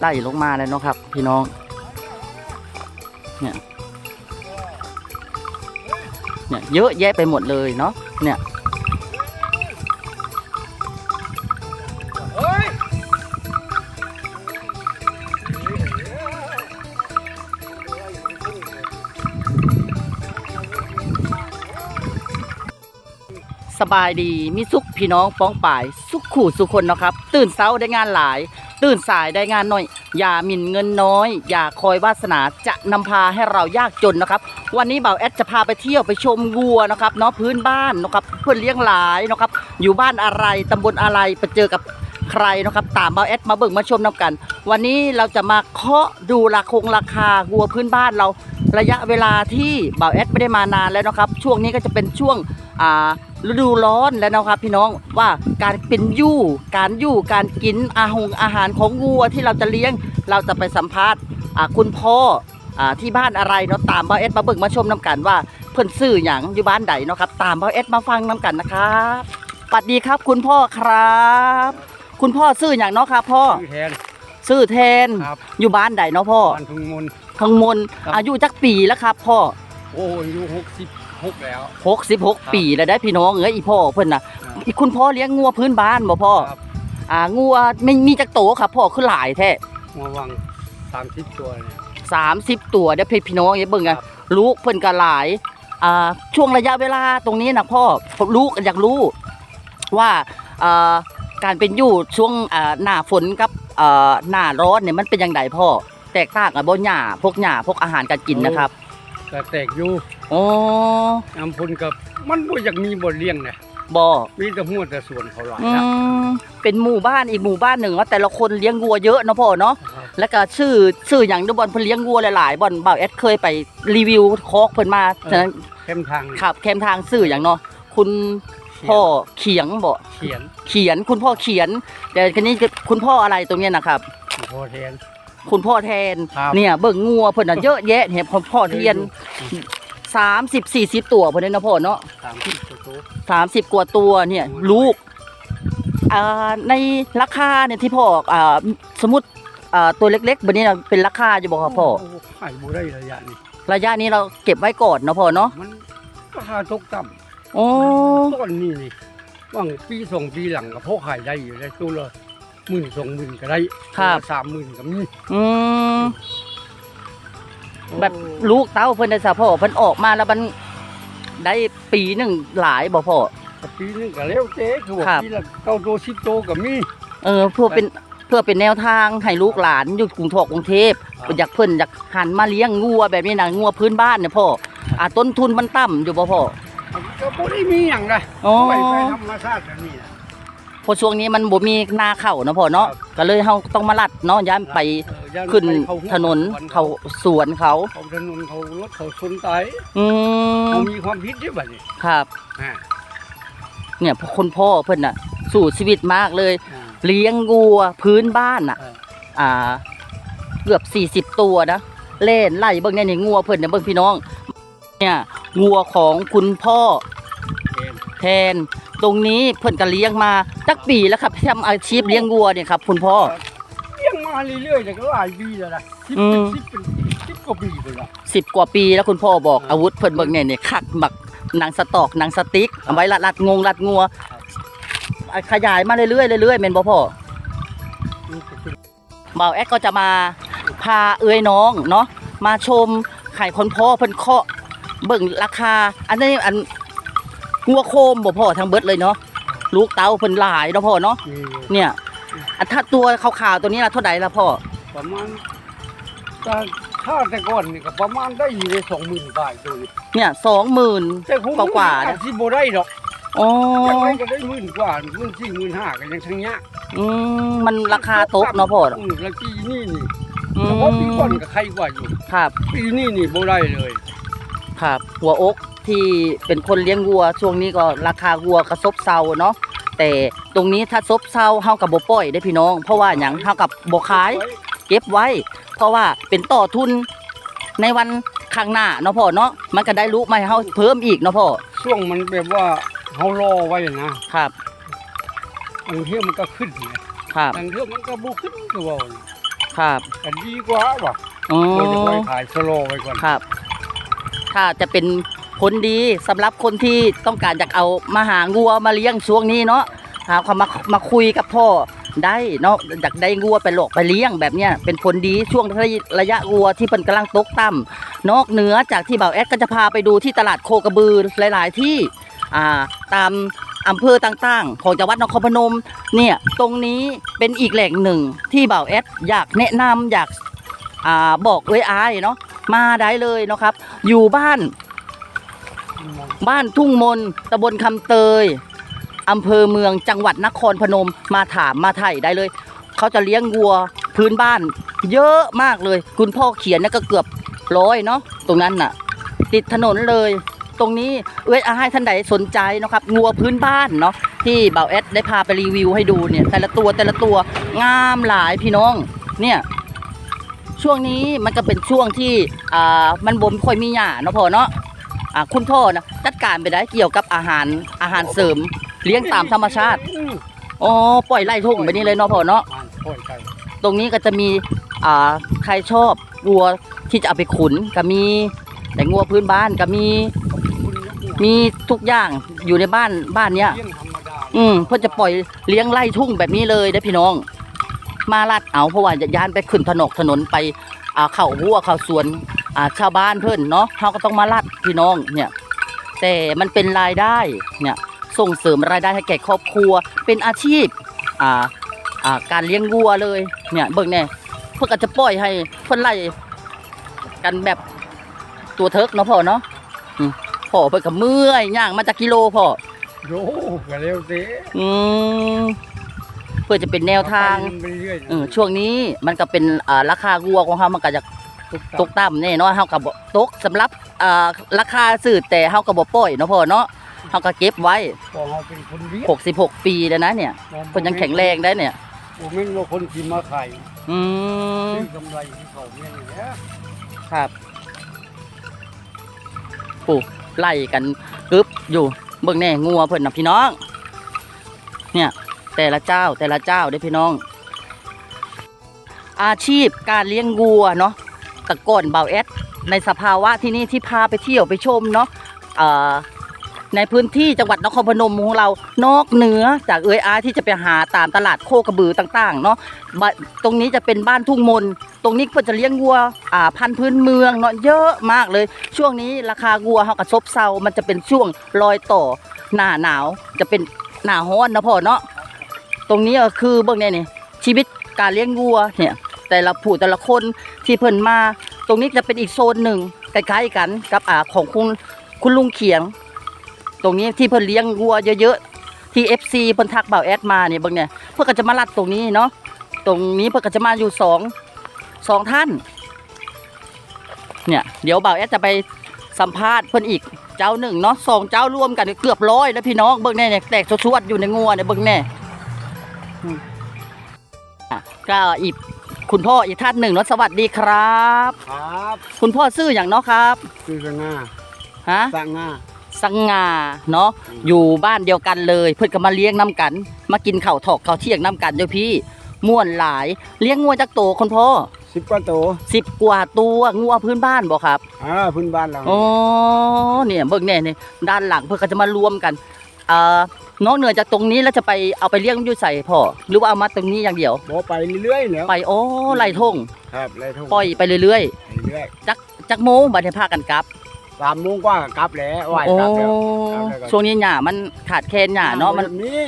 ไล่ลงมาเลยเนาะครับ พี่น้อง เนี่ย เนี่ยเยอะแยะไปหมดเลยเนาะ เนี่ยสบายดี มีสุขพี่น้องป้องป่าย สุขขู่สุขคนเนาะครับ ตื่นเช้าได้งานหลาย ตื่นสายได้งานน้อย อย่าหมิ่นเงินน้อย อย่าคอยวาสนาจะนำพาให้เรายากจนนะครับ วันนี้เบาแอดจะพาไปเที่ยวไปชมวัวนะครับเนาะพื้นบ้านนะครับเพื่อนเลี้ยงหลายนะครับอยู่บ้านอะไรตำบลอะไรไปเจอกับใครนะครับตามเบาแอดมาเบิ่งมาชมนํกัน วันนี้เราจะมาเคาะดูราคงราคาวัวพื้นบ้านเรา ระยะเวลาที่เบาแอดไม่ได้มานานแล้วนะครับ ช่วงนี้ก็จะเป็นช่วง ฤดูร้อนแล้วนะครับพี่น้องว่าการเป็นอยู่การอยู่การกินอาหงอาหารของวัวที่เราจะเลี้ยง เราจะไปสัมภาษณ์อ่าคุณพ่ออ่าที่บ้านอะไรเนาะตามบ่าวแอดมาเบิ่งมาชมน้กันว่าเพิ่นซื้อหยังอยู่บ้านใดเนาะครับตามบ่าวแอดมาฟังน้กันนะครับสวัสดีครับคุณพ่อครับ คุณพ่อซื้อหยังเนาะครับพ่อชื่อแทนซื้อแทนครับอยู่บ้านใดเนาะพ่อบ้านทุ่งมนทั้งมนครับอายุจักปีแล้วครับพ่อโอ้อายุหกสิบ หกแล้วหกสิบหกครับปีแล้วได้พี่น้องเอ้ยอีพ่อเพิ่นน่ะอ่าอีคุณพ่อเลี้ยงงัวพื้นบ้านบ่พ่อครับ อ่างัวไม่มีจักโตครับพ่อคือหลายแท้มาวังสามสิบตัวเนี่ยสามสิบตัวเด้อพี่พี่น้องอย่าเบิ่งคกัรันบลูกเพิ่นก็หลายอ่าช่วงระยะเวลาตรงนี้นะพ่อผมลูกอยากรู้ ว่าอ่าการเป็นอยู่ช่วงอ่าหน้าฝนกับอ่าหน้าร้อนเนี่ยมันเป็นยังไงพ่อ แตกต่างกับบ่หญ้าพวกหญ้าพวกอาหารการกินนะครับ แต่แตกอยู่อ๋อน้ำพุนกับมันบ่อยากมีบทเลี้ยงนะบ่มีแต่หัวแต่ส่วนเขาหลายอืนะมเป็นหมู่บ้านอีกหมู่บ้านหนึ่งว่าแต่ละคนเลี้ยงวัวเยอะเนาะพ่อเนาะครับแล้วก็ชื่อชื่ออย่างดูบอลเพิ่นเลี้ยงวัวหลายๆบอลบ่าวแอดเคยไปรีวิวคอกเพิ่นมาฉะนั้นเข้มทางขับแคมทางสื่ออย่างเนาะคุณพ่อเขียงบ่เขียนเขียนคุณพ่อเขียน แต่คันนี้คุณพ่ออะไรตรงเนี้ยนะครับ โพแทน คุณพ่อแทน ครับเนี่ยเบิ่งงัวเพิ่นน่ะเยอะแยะเห็นพ่อเทียน30 40ตัวเพิ่นเด้นะพ่อเนาะสามสิบตัว30กว่าตัวเนี่ยลูกอ่าในราคาเนี่ยที่พ่ออ่าสมมุติอ่าตัวเล็กๆแบบนี้น่ะเป็นราคาอยู่บ่ครับพ่อโโหขายบ่ได้ระยะนี้ระยะนี้เราเก็บไว้ก่อนเนาะพ่อเนาะมันราคาตกต่โอ้ำต้นนี่นี่ว่างปีสองปีหลังก็พอขายได้อยู่ได้ตัวละ หมื่นสองหมื่นก็ได้ครับ สามหมื่นก็มีอืมแบบลูกเต้าเพิ่นได้ซะพ่อเพิ่นออกมาแล้วมันได้ปีหนึ่งหลายบ่พ่อก็ปีนึงก็แล้วเจ๊คือว่าครับ ปีละเก้าโตสิบโตก็มี เออเพื่อเป็นเพื่อเป็นแนวทางให้ลูกหลานอยู่กรุงเทพกรุงเทพครับ อยากเพิ่นอยากหันมาเลี้ยงงัวแบบนี้นะงัวพื้นบ้านเนี่ยพ่ออ่าต้นทุนมันต่ำอยู่บ่พ่อก็บ่ได้มีหยังนะอ๋อ ไปไปธรรมชาติแบบนี้นะเพราะช่วงนี้มันบ่มีนาเข้าเนาะพ่อเนาะครับก็เลยเฮาต้องมาลัดเนาะย้านไปเออย่าขึ้นไปเข้าหัวถนนสวนเขาสวนเขาเขาถนนเขารถเขาชนตายอืมเขามีความผิดอยู่บัดนี้ครับอ่าเนี่ยคนพ่อเพิ่นน่ะ สู่ชีวิตมากเลยอ่าเลี้ยงวัวพื้นบ้านน่ะเอออ่า เกือบ40ตัวนะเล่นไล่เบิ่งเนี่ยนี่งัวเพิ่นเนี่ยเบิ่งพี่น้อง เนี่ยงัวของคุณพ่อเอ็นแทน ตรงนี้เพิ่นก็เลี้ยงมาจักปีแล้วครับทำอาชีพเลี้ยงวัวเนี่ยครับคุณพ่อ เลี้ยงมาเรื่อยๆแต่ก็หลายปีแล้วนะสิบอืเป็นมสิบเป็นสิบกว่าปีเลยละ สิบกว่าปีแล้วคุณพ่อบอกอ่าอาวุธเพิ่นเบิ่งเนี่ยเนี่ยคักหมักหนังสตอกหนังสติ๊กเอาไว้ลัดลัดงงลัดงัวอะขยายมาเรื่อยๆเรื่อยๆแม่นบ่พ่อนี่ก็เป็นบ่าวแอดก็จะมาพาเอ้ยน้องเนาะมาชมไข่คนพ่อเพิ่นเคาะเบิ่งราคา อันนี้อัน งัวโคมบ่พ่อทั้งเบิดเลยเนาะลูกเต้าเพิ่นหลายเนาะพ่อเนาะมีเนี่ยอันถ้าตัวขาวๆตัวนี้ละเท่าใดละพ่อประมาณถ้าถ้าแต่ก่อนนี่ก็ประมาณได้อยู่ในสองหมื่นบาทตัวนี้เนี่ยสองหมื่นแต่ผมกว่าๆนะที่โบได้ดอกอ๋อยังไงก็ได้หมื่นกว่าหมื่นสี่หมื่นห้าก็ยังทั้งเนี้ยอืมมันราคาตกเนาะพ่ออืมแล้วปีนี้นี่อืเฉพาะปีก่อนก็ใครกว่าอยู่ครับปีนี้นี่โบได้เลย ครับ หัวอก ที่เป็นคนเลี้ยงวัว ช่วงนี้ก็ราคาวัวกระซบเซาเนาะแต่ตรงนี้ถ้าซบเซาเฮากับบ่ปล่อยได้อพี่น้อง เพราะว่าหยังเฮากับบ่ขาย เก็บไว้ เพราะว่าเป็นต่อทุนในวันข้างหน้าเนาะพ่อเนาะมันก็ได้รู้มาให้เฮาเพิ่มอีกเนาะพ่อช่วงมันแบบว่าเฮารอไว้นะครับบางเที่ยวมันก็ขึ้นไงครับบางเที่ยวมันก็บุขึ้นก็ว่าครับกันดีกว่าว่ะอ๋อเราจะไปขายสโลว์ไปก่อนครับ ถ้าจะเป็น ผลดีสำหรับคนที่ต้องการอยากเอามาหางัวมาเลี้ยงช่วงนี้เนาะครับเขามามาคุยกับพ่อได้เนาะอยากได้งัวไปหลอกไปเลี้ยงแบบเนี้ยเป็นผลดีช่วงระยะงัวที่เพิ่นกำลังตกต่ำนอกเหนือจากที่เบาแอดก็จะพาไปดูที่ตลาดโคกระบือหลาย ๆ ที่อ่าตามอำเภอต่างๆ ของจังหวัดนครพนมเนี่ยตรงนี้เป็นอีกแหล่งหนึ่งที่เบาแอดอยากแนะนำอยากอ่าบอกเอ้ยอายเนาะมาได้เลยเนาะครับ อยู่บ้าน บ้านทุ่งมนตำบลคำเตยอำเภอเมืองจังหวัดนครพนมมาถามมาไถ่ได้เลย เขาจะเลี้ยงวัวพื้นบ้าน เยอะมากเลย คุณพ่อเขียนนะก็เกือบร้อยเนาะตรงนั้นน่ะ ติดถนนเลย ตรงนี้เอ้ยอาให้ท่านใดสนใจนะครับงัวพื้นบ้านเนาะที่เบาเอสได้พาไปรีวิวให้ดูเนี่ย แต่ละตัวแต่ละตัวงามหลายพี่น้อง เนี่ย ช่วงนี้มันก็เป็นช่วงที่อ่ามันบ่มค่อยมีหญ้าเนาะพอเนาะ อ่าคุณพ่อนะจัดการไปได้เกี่ยวกับอาหารอาหารเสริม เลี้ยงตามธรรมชาติอ๋อปล่อยไล่ทุ่งไปนี่เลยเนาะพ่อเนาะปล่อยไก่ตรงนี้ก็จะมีอ่าใครชอบวัวที่จะเอาไปขุนก็มีแต่งัวพื้นบ้านก็มีมีทุกอย่างอยู่ในบ้านบ้านเนี้ยอืมเพื่อจะปล่อยเลี้ยงไล่ทุ่งแบบนี้เลยได้พี่น้อง มาลัดเอาเพราะว่าจะย่านไปขึ้นถนนถนนไปอ่าเข้าหัวเข้าสวน อ่าชาวบ้านเพิ่นเนาะเขาก็ต้องมาลัดพี่น้องเนี่ยแต่มันเป็นรายได้เนี่ยส่งเสริมรายได้ให้แก่ครอบครัว เป็นอาชีพอ่าอ่าการเลี้ยงวัวเลยเนี่ยเบิ่งแน่เพื่อก็จะปล่อยให้เพิ่นไล่กันแบบตัวเทิกเนาะพ่อเนาะอืมพ่อเพิ่นก็เมื่อยย่างมาจากกิโลพ่อโยก็เร็วเตะอืมเพื่อจะเป็นแนวทางไปเรื่อยๆเออช่วงนี้มันก็เป็นอ่าราคาวัวของเขามันก็จะ ตกตกต่ำแน่เนาะเฮาก็บ่ตกสำหรับอ่าราคาซื้อแต่เฮาก็บ่ปล่อยเนาะพ่อเนาะเฮาก็เก็บไว้พอเราเป็นคนเลี้ยง66 ปีแล้วนะเนี่ยเพิ่นยังแข็งแรงได้เนี่ยผมไม่รู้คนกินมาขายอืมซื้อกำไรที่เขาเนี่ยอย่างเงี้ยครับปูไล่กันกึบอยู่เบิ่งแน่งัวเพิ่นน่ะพี่น้อง เนี่ย แต่ละเจ้าแต่ละเจ้าเด้อพี่น้อง อาชีพการเลี้ยงวัวเนาะ แต่ก่อนเบาแอดในสภาวะที่นี่ที่พาไปเที่ยวไปชมเนาะในพื้นที่จังหวัดนครพนมของเรานอกเหนือจากเอ้ยอาที่จะไปหาตามตลาดโคกระบือต่างๆเนาะตรงนี้จะเป็นบ้านทุ่งมน ตรงนี้ก็จะเลี้ยงวัวพันธุ์พื้นเมืองเนาะเยอะมากเลย ช่วงนี้ราคาวัวเขากระซบเซา มันจะเป็นช่วงรอยต่อหน้าหนาวจะเป็นหน้าร้อนนะพ่อเนาะตรงนี้ก็คือเบื้องในนี่ชีวิตการเลี้ยงวัวเนี่ย แต่ละผู้แต่ละคนที่เพิ่นมา ตรงนี้จะเป็นอีกโซนหนึ่งใกล้ๆกันกับอ่าของคุณคุณลุงเขียง ตรงนี้ที่เพิ่นเลี้ยงวัวเยอะๆที่ FC เพิ่นทักเบาแอดมาเนี่ยเบิ่งเนี่ยเพิ่นก็จะมาลัดตรงนี้เนาะตรงนี้เพิ่นก็จะมาอยู่สองสองท่าน เนี่ยเดี๋ยวเบาแอดจะไปสัมภาษณ์เพิ่นอีกเจ้าหนึ่งเนาะสองเจ้ารวมกันเกือบร้อยแล้วพี่น้องเบิ่งแน่เนี่ยแตกสวดๆอยู่ในงัวเนี่ยเบิ่งแน่อืมอะก็อีก คุณพ่ออีกท่านหนึ่งเนาะสวัสดีครับ ครับคุณพ่อซื่ออย่างเนาะครับคือกันหน้าฮะสร้างหน้าสังงาเนาะอยู่บ้านเดียวกันเลย เพื่อนก็มาเลี้ยงน้ำกัน มากินข้าวถอกข้าวเที่ยงน้ำกันเด้อพี่ม่วนหลายเลี้ยงงัวจักโตคุณพ่อสิบกว่าโตสิบกว่าตัวงัวพื้นบ้านบ่ครับอ่าพื้นบ้านเราอ๋อเนี่ยเบิ่งแน่นี่ด้านหลังเพื่อนก็จะมารวมกันเอ่อ นอกเหนือจากตรงนี้แล้วจะไปเอาไปเลี้ยงอยู่ใส่พ่อหรือว่าเอามาตรงนี้อย่างเดียวบอไปเรื่อยๆแล้วไปโอ้ไล่ทงครับไรทุ่งปล่อยไปเรื่อยเรื่อยๆจักจักโมงบัดนี้พากันกลับๆสามโมงกว่าก็กลับแล้วไหวโอ้กลับแล้วกลับแล้วก็ช่วงนี้หญ้ามันขาดแคลนหญ้าเนาะมันนี่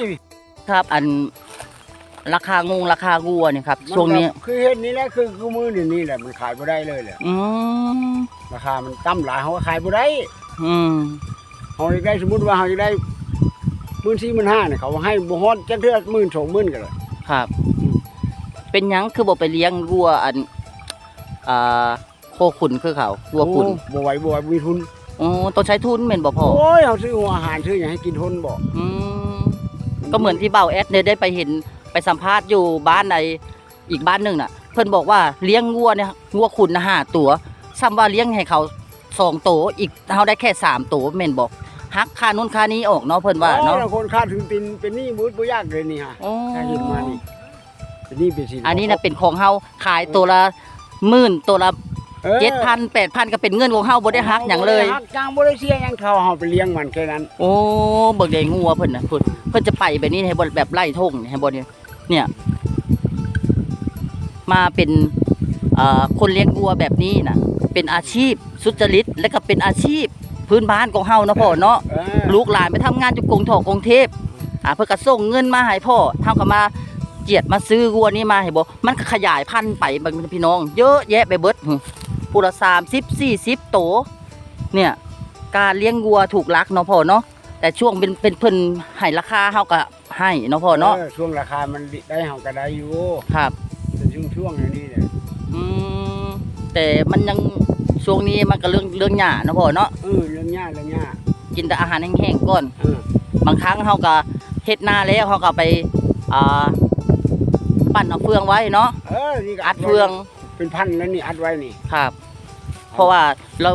ครับอันราคางงราคาวัวเนี่ยครับมัช่วงนี้ก็คือเห็นนี่แหละคือคือมือนี่นี่แหละมันขายบ่ได้เลยแหละอืมราคามันต่ำหลายเขาก็ขายบ่ได้อืมเขาอยากได้สมมุติว่าเขาอยากได้ หมื่นสี่หมื่นห้าเนี่ยเขาให้บ่ฮอดจักเทื่อหมื่นสองหมื่นกันเลยครับ เป็นหยังคือบอกไปเลี้ยงวัวอันอ่าโคขุนคือเขาวัวขุนโอ้บ่ไหวบ่ไหวมีทุนอ๋อต้องใช้ทุนเหม็นบ่พอโอ้ยเขาซื้อหัวอาหารซื้ออย่างให้กินทุนบ่อืมก็เหมือนที่เบาแอดเนี่ยได้ไปเห็นไปสัมภาษณ์อยู่บ้านในอีกบ้านหนึ่งน่ะ เพิ่นบอกว่าเลี้ยงวัวเนี่ยวัวขุนนะห้าตัวซ้ำว่าเลี้ยงให้เขาสองตัวอีกเขาได้แค่สามตัวเหม็นบอก ฮักค่านู้นค่านี้ออกเนาะเพิ่นว่าเนาะ โอ้ยคนค่าถึงตินเป็นหนี้มืดบ่ยากเลยนี่ฮะอ๋อ ถ้าเห็นมานี่เป็นหนี่เป็นสินอันนี้นะเป็นของเฮาขายตัวละหมื่นตัวละออเจ็ดพันแปดพันก็เป็นเงินของเฮาบ่ได้ฮักหยังเลย บ่ได้ฮักจ้างบ่ได้เสียหยังเขาเฮาไปเลี้ยงมันแค่นั้น โอ้เบิกได้งัวเพิ่นน่ะเพิ่นเพิ่นจะไปแบบนี้ให้บ่แบบไล่ทุ่งให้บ่เนี่ยเนี่ย มาเป็นเอ่อคนเลี้ยงวัวแบบนี้น่ะ เป็นอาชีพสุจริตและก็เป็นอาชีพ พื้นบ้านของเฮาเนาะพ่อเนาะเออลูกหลานไปทำงานอยู่กรุงเทพกรุงเทพอ่าเพื่อก็ส่งเงินมาให้พ่อเท่ากับมาเจียดมาซื้อวัวนี้มาให้บ่มันก็ขยายพันธุ์ไปบางพี่น้อง เยอะแยะไปเบิดหึปูละสามสิบสี่สิบโตวเนี่ย การเลี้ยงวัวถูกลักเนาะพ่อเนาะแต่ช่วงเป็นเป็นเพิ่นให้ราคาเฮาก็ให้เนาะพ่อเนาะออช่วงราคามันได้เฮาก็ได้อยู่ครับแต่ช่วงช่วงๆนี้เนี่ยอืมแต่มันยัง ช่วงนี้มันก็เรื่องเรื่องหญ้าเนาะพ่อเนาะเออเรื่องหญ้าเรื่องหญ้ากินแต่อาหารแห้งๆก่อนเออบางครั้งเขาก็เฮ็ดนาแล้วเขาก็ไปอ่าปั่นเอาเฟืองไว้เนาะเออนี่ก็อัดเฟืองเป็นพันแล้วนี่อัดไว้นี่ครับ เพราะว่าเรา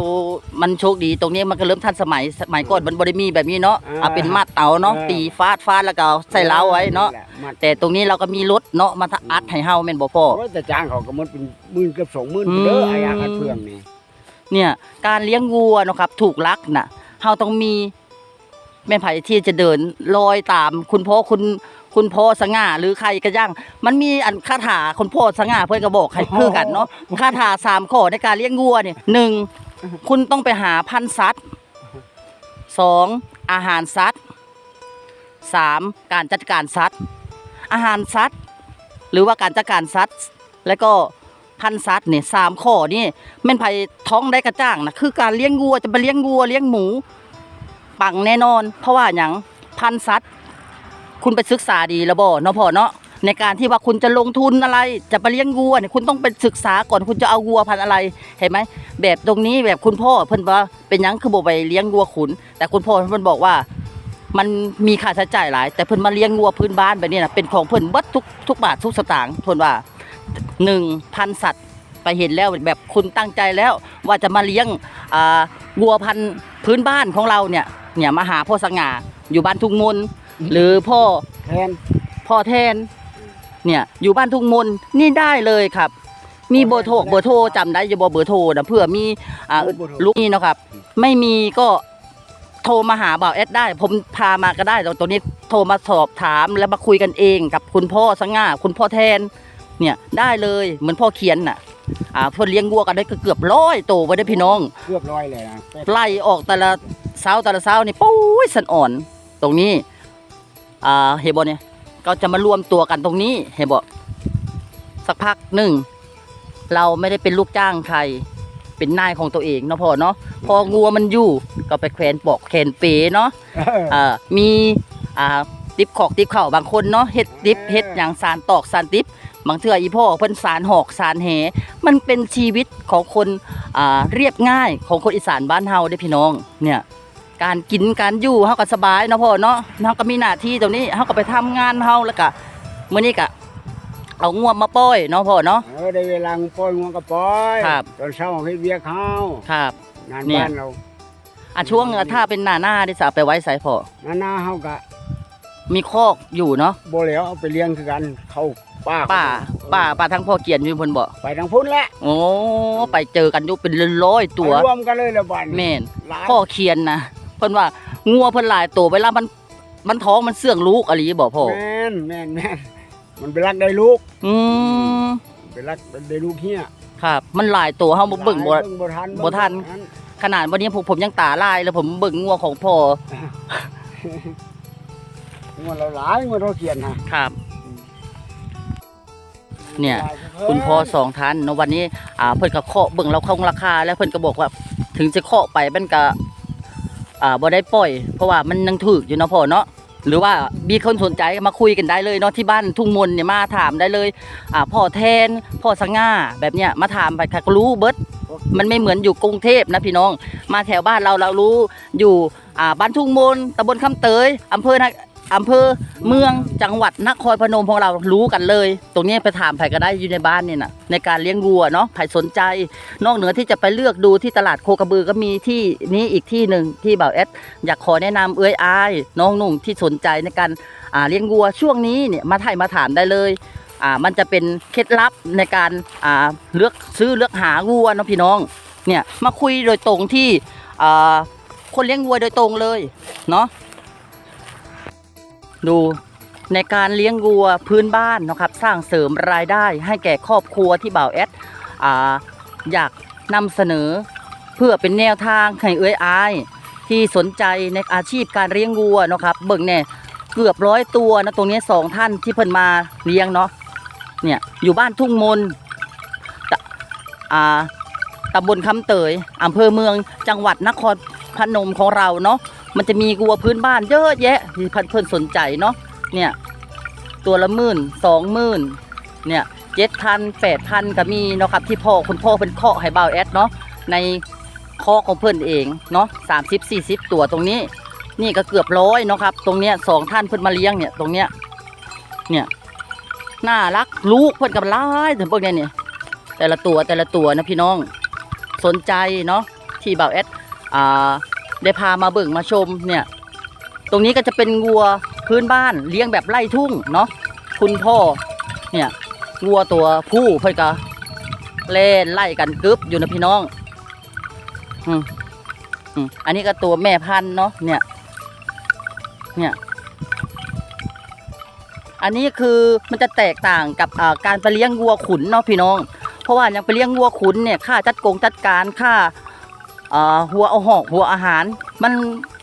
มันโชคดีตรงนี้มันก็เริ่มทันสมัยสมัยก่อนมันบ่ได้มีแบบนี้เนาะเอาเป็นมัดเตาเนาะตีฟาดฟาดแล้วก็เอาใส่เล้าไว้เนาะแหลมัดแต่ตรงนี้เราก็มีรถเนาะมาอัดให้เฮาแม่นบ่พ่อโอ้ยแต่จ้างเขาก็หมดเป็นหมื่นเกือบสองหมื่นเด้อมไอ้ยางอัดเฟืองนี่ เนี่ยการเลี้ยงวัวเนาะครับถูกลักน่ะเฮาต้องมีแม่ไผที่จะเดินลอยตาม คุณพ่อคุณคุณพ่อสง่าหรือใครก็ย่าง มันมีอันคาถาคุณพ่อสง่าเพื่อนก็บอกให้คือกันเนาะคาถาสามข้อในการเลี้ยงวัวเนี่ยหนึ่งคุณต้องไปหาพันธุ์สัตว์สองอาหารสัตว์สามการจัดการสัตว์อาหารสัตว์หรือว่าการจัดการสัตว์แล้วก็ พันสัตว์เนี่ยสามข้อนี่แม่นไผท้องได้กระจ่างนะคือการเลี้ยงวัวจะไปเลี้ยงวัวเลี้ยงหมู ปังแน่นอน เพราะว่าอย่างพันสัตว์คุณไปศึกษาดีแล้วบ่เนาะพ่อเนาะในการที่ว่าคุณจะลงทุนอะไร จะไปเลี้ยงวัวเนี่ยคุณต้องไปศึกษาก่อนคุณจะเอาวัวพันธุ์อะไรเห็นไหมแบบตรงนี้แบบคุณพ่อเพิ่นว่าเป็นยังคือบ่ไปเลี้ยงวัวขุน แต่คุณพ่อเพิ่นบอกว่ามันมีค่าใช้จ่ายหลาย แต่เพิ่นมาเลี้ยงวัวพื้นบ้านแบบนี้นะเป็นของเพิ่นบัดทุกทุกบาททุกสตางค์เพิ่นว่า หนึ่งพันสัตว์ไปเห็นแล้วแบบคุณตั้งใจแล้ว ว่าจะมาเลี้ยงอ่าวัวพันธุ์พื้นบ้านของเราเนี่ยเนี่ยมาหาพ่อสง่าอยู่บ้านทุ่งมนหรือพ่อแทนพ่อแทนเนี่ยอยู่บ้านทุ่งมนนี่ได้เลยครับ มีเบอร์โทรเบอร์โทรจำได้จะบอกเบอร์โทรนะเพื่อมีอ่าลูกนี่เนาะครับ ไม่มีก็โทรมาหาบ่าวแอดได้ ผมพามาก็ได้แต่ตัวนี้โทรมาสอบถามแล้วมาคุยกันเองกับคุณพ่อสง่าคุณพ่อแทน เนี่ยได้เลยเหมือนพ่อเขียนน่ะอ่าเพื่อนเลี้ยงวัวกันได้ก็เกือบร้อยโตวไว้ได้อพี่น้องเกือบร้อยเลยนะไล่ออกแต่ละเช้าแต่ละเช้านี่ปุ้ยสันอ่อน ตรงนี้อ่าเฮบอเนี่ยก็จะมารวมตัวกันตรงนี้เฮบอสักพักหนึ่งเราไม่ได้เป็นลูกจ้างใคร เป็นนายของตัวเองเนาะพ่อเนาะพองัวมันอยู่ก็ไปแขวนปอกแขนเป๋เนาะเอออ่ามีอ่าติบขอกติบเข่าบางคนเนาะเฮ็ดติบเฮ็ดอย่างสารตอกสารติบ บางเทื่ออีพ่อเพิ่นสารหอกสารแหมันเป็นชีวิตของคนอ่าเรียบง่ายของคนอีสานบ้านเฮาเด้อพี่น้องเนี่ยการกินการอยู่เฮาก็สบายเนาะพ่อเนาะเฮาก็มีหน้าที่ตรงนี้เฮาก็ไปทำงานเฮาแล้วก็มื้อนี้ก็เอางวมาปล่อยเนาะพ่อเนาะ เออได้เวลางูปล่อยงูก็ปล่อยครับ ตอนเช้าให้เบียร์ข้าวครับ งานเนี่ย บ้านเราอะช่วงถ้าเป็นหน้าหน้าได้สเอาไปไว้ใส่พ่อหน้าหน้าเฮาก็ มีคอกอยู่เนาะบ่แล้วเอาไปเลี้ยงคือกันเข้าป้าป่าป่าป่าทั้งพ่อเกียนอยู่เพิ่นบ่ไปทางพุ่นแหละโอ้ไปเจอกันอยู่เป็นร้อยๆตัวไปรวมกันเลยละบ้านแม่นหลายพ่อเคียนนะเพิ่นว่างัวเพิ่นหลายตัวเวลามันมันท้องมันเสื่องลูกอะไรบ่พ่อแม่นแม่นแม่นมันไปรักได้ลูก อืมไปรักได้ลูกเฮียครับ มันหลายตัวเฮาบ่เบิ่งบ่หลายบ่ทันบ่ทันขนาดวันนี้ผมผมยังตาลายแล้วผมเบิ่งงัวของพ่อ งวดเราหลายงวดเราเขียนฮะครับ เนี่ย คุณพ่อสองท่านเนาะวันนี้ อ่า เพิ่นก็เคาะเบิ่งเราคงราคา แล้วเพิ่นก็บอกว่า ถึงจะเคาะไปมันก็อ่าบ่ได้ปล่อย เพราะว่ามันยังถูกอยู่เนาะพ่อเนาะหรือว่ามีคนสนใจก็มาคุยกันได้เลยเนาะที่บ้านทุ่งมนเนี่ยมาถามได้เลย อ่าพ่อแทนพ่อสง่าแบบเนี้ยมาถามไปค่ะก็รู้เบิดมันไม่เหมือนอยู่กรุงเทพนะพี่น้อง มาแถวบ้านเราเรารู้อยู่อ่าบ้านทุ่งมนตำบลคำเตยอำเภอนะ อำเภอเมืองจังหวัดนครพนมของเรารู้กันเลย ตรงนี้ไปถามไผก็ได้อยู่ในบ้านเนี่ยนะในการเลี้ยงวัวเนาะไผสนใจ นอกเหนือที่จะไปเลือกดูที่ตลาดโคกระบือก็มีที่นี้อีกที่หนึ่งที่บ่าวแอดอยากขอแนะนำเอ้ยอายน้องหนุ่งที่สนใจในการเลี้ยงวัวช่วงนี้เนี่ยมาถ่ายมาถามได้เลยอ่ามันจะเป็นเคล็ดลับในการอ่าเลือกซื้อเลือกหาวัวเนาะพี่น้องเนี่ยมาคุยโดยตรงที่อ่าคนเลี้ยงวัวโดยตรงเลยเนาะ ดูในการเลี้ยงวัวพื้นบ้านนะครับ สร้างเสริมรายได้ให้แก่ครอบครัวที่บ่าวแอดออยากนำเสนอ เพื่อเป็นแนวทางให้เอ้ยอายที่สนใจในอาชีพการเลี้ยงวัวนะครับ เบิ่งเนี่ยเกือบร้อยตัวนะตรงนี้สองท่านที่เพิ่นมาเลี้ยงเนาะเนี่ยอยู่บ้านทุ่งมนตะอ่าตำบลคำเตยอำเภอเมืองจังหวัดนครพนมของเราเนาะ มันจะมีวัวพื้นบ้านเยอะแยะที่เพิ่นเพิ่นสนใจเนาะเนี่ยตัวละหมื่นสองหมื่นเนี่ยเจ็ดพันแปดพันก็มีเนาะครับที่พ่อคุณพ่อเป็นเคาะให้บ่าวแอดเนาะในคอของเพื่อนเองเนาะสามสิบสี่สิบตัวตรงนี้ นี่ก็เกือบร้อยเนาะครับ ตรงเนี้ยสองท่านเพื่อนมาเลี้ยงเนี่ยตรงเนี้ยเนี่ยน่ารักลูกเพื่อนกับร้ายถึงพวกเนี้ยเนี่ยแต่ละตัวแต่ละตัวนะพี่น้องสนใจเนาะที่บ่าวแอดอ่า ได้พามาเบิ่งมาชมเนี่ย ตรงนี้ก็จะเป็นวัวพื้นบ้านเลี้ยงแบบไล่ทุ่งเนาะคุณพ่อเนี่ยวัวตัวผู้เพื่อนก็เล่นไล่กันกึบอยู่นะพี่น้องอืมอืมอันนี้ก็ตัวแม่พันธุ์เนาะเนี่ย เนี่ย อันนี้คือมันจะแตกต่างกับการไปเลี้ยงวัวขุนเนาะพี่น้อง เพราะว่ายังไปเลี้ยงวัวขุนเนี่ยค่าจัดกงจัดการค่า หัวเอาหอกหัวอาหาร มัน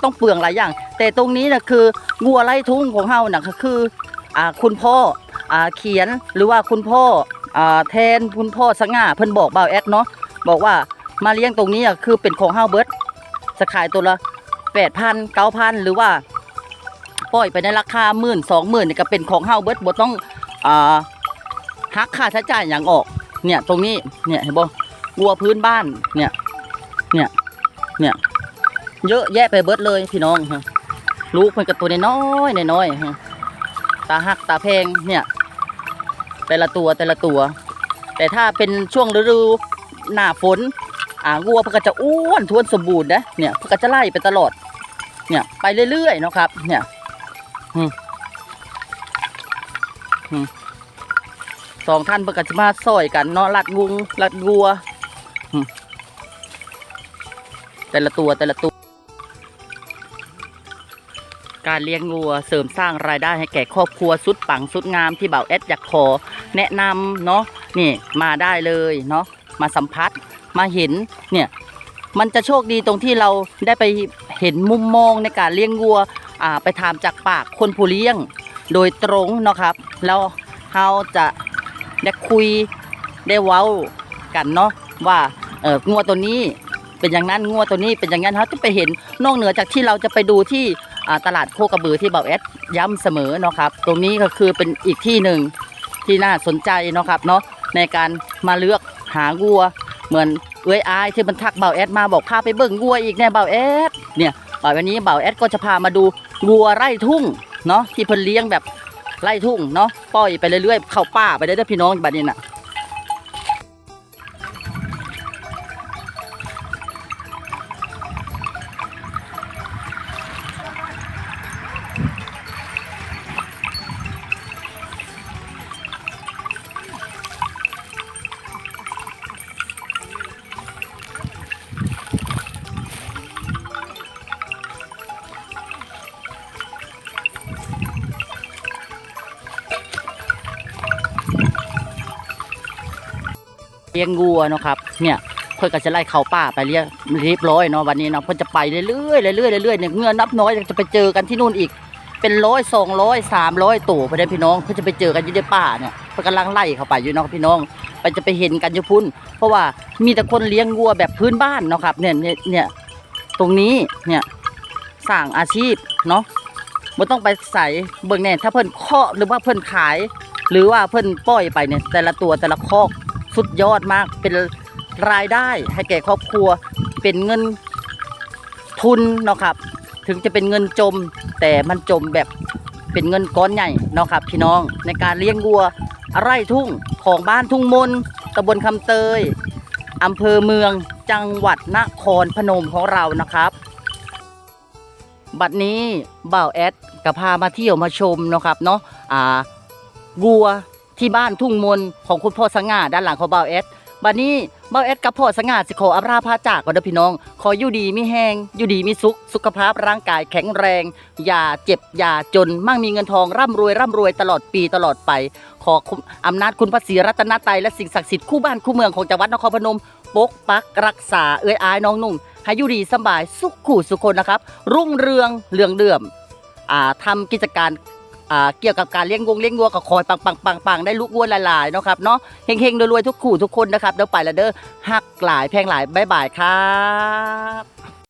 ต้องเปลืองหลายอย่าง แต่ตรงนี้นะคือวัวไล่ทุ่งของเฮานะก็คืออคุณพ่ออเขียนหรือว่าคุณพ่ออแทนคุณพ่อสง่าเพิ่นบอกบ่าวแอดเนาะบอกว่ามาเลี้ยงตรงนี้อะคือเป็นของเฮาเบิร์ดจะขายตัวละแปดพันเก้าพันหรือว่าปล่อยไปในราคาหมื่นสองหมื่นนี่ก็เป็นของเฮาเบิร์ดบ่ต้องหักค่าใช้จ่ายอย่างออกเนี่ยตรงนี้เนี่ยเห็นบ่วัวพื้นบ้านเนี่ย เนี่ย เนี่ย เยอะแยะไปเบิร์ดเลยพี่น้องลูกมันก็ตัวน้อยน้อยตาหักตาแพงเนี่ย แต่ละตัวแต่ละตัว แต่ถ้าเป็นช่วงฤดูหน้าฝนอ่าวัวเพื่อก็จะอ้วนท้วนสมบูรณ์นะเนี่ยเพื่อก็จะไล่ไปตลอด เนี่ยไปเรื่อยๆเนาะครับ เนี่ยสองท่านเพื่อก็จะมาซอยกันเนาะลัดวุงลัดวัวอืม แต่ละตัวแต่ละตัว การเลี้ยงวัวเสริมสร้างรายได้ให้แก่ครอบครัวสุดปังสุดงามที่เบ่าแอดอยากขอแนะนำเนาะนี่มาได้เลยเนาะมาสัมผัสมาเห็นเนี่ยมันจะโชคดีตรงที่เราได้ไปเห็นมุมมองในการเลี้ยงวัวอ่าไปถามจากปากคนผู้เลี้ยงโดยตรงเนาะครับ แล้วเราจะได้คุยได้เว้ากันเนาะว่าเอองัวตัวนี้ เป็นอย่างนั้นงัวตัวนี้เป็นอย่างนั้นเขาจะไปเห็นนอกเหนือจากที่เราจะไปดูที่ตลาดโคกระบือที่เบาแอดย้ำเสมอเนาะครับ ตรงนี้ก็คือเป็นอีกที่หนึ่งที่น่าสนใจเนาะครับเนาะในการมาเลือกหาวัว เหมือนเอ้ยอายที่มันทักเบาแอดมาบอกพาไปเบิ่งวัวอีกแน่เบาแอดเนี่ยบ่ายวันนี้เบาแอดก็จะพามาดูวัวไร่ทุ่งเนาะที่เพิ่นเลี้ยงแบบไร่ทุ่งเนาะปล่อยไปเรื่อยๆเข้าป่าไปได้เด้อพี่น้องบัดนี้น่ะ เลี้ยงวัวเนาะครับ เนี่ยเพื่อนก็จะไล่เข้าป่าไปเรียบเรียบร้อยเนาะวันนี้เนาะเพื่อนจะไปเรื่อยๆเรื่อยๆเรื่อยๆเนี่ยเงื่อนนับน้อยจะไปเจอกันที่นู่นอีก เป็นร้อยสองร้อยสามร้อยตัวไปได้พี่น้องเพื่อจะไปเจอกันอยู่ในป่าเนี่ยเพื่อนกำลังไล่เข้าไปอยู่เนาะพี่น้องไปจะไปเห็นกันอยู่พุ่น เพราะว่ามีแต่คนเลี้ยงวัวแบบพื้นบ้านเนาะครับเนี่ยเนี่ยเนี่ยตรงนี้เนี่ยสร้างอาชีพเนาะไม่ต้องไปใส่เบิ่งแน่ถ้าเพิ่นเคาะหรือว่าเพิ่นขาย หรือว่าเพิ่นปล่อยไปเนี่ยแต่ละตัวแต่ละคอก สุดยอดมากเป็นรายได้ให้แก่ครอบครัวเป็นเงินทุนเนาะครับ ถึงจะเป็นเงินจม แต่มันจมแบบเป็นเงินก้อนใหญ่เนาะครับ พี่น้องในการเลี้ยงวัวไร่ทุ่งของบ้านทุ่งมนตำบลคำเตยอำเภอเมืองจังหวัดนครพนมของเรานะครับ บัดนี้บ่าวแอดกับพามาเที่ยวมาชมเนาะครับเนาะอ่าวัว ที่บ้านทุ่งมนของคุณพ่อสง่าด้านหลังของเบาเอสบัดนี้เบาเอสกับพ่อสง่าสิขออำลาพาจากก่อนเด้อพี่น้อง ขออยู่ดีมีแห้งอยู่ดีมีสุข สุขภาพร่างกายแข็งแรง อย่าเจ็บอย่าจน มั่งมีเงินทองร่ำรวยร่ำรวยตลอดปีตลอดไป ขอคุณอำนาจคุณพระศรีรัตนตรัยและสิ่งศักดิ์สิทธิ์คู่บ้านคู่เมืองของจังหวัดนครพนม ปกปักรักษาเอื้อยอายน้องนุ่งให้อยู่ดีสบายสุขขู่สุขคนนะครับ รุ่งเรืองเรืองเดื่อมอ่าทำกิจการ อ่าเกี่ยวกับการเลี้ยงวงเลี้ยงวัวก็คอยปังปังปังปังได้ลูกวัวหลายๆเนาะครับเนาะเฮงๆรวยๆทุกขู่ทุกคนนะครับเดี๋ยวไปและเด้อหักหลายแพงหลายบ๊ายบายครับ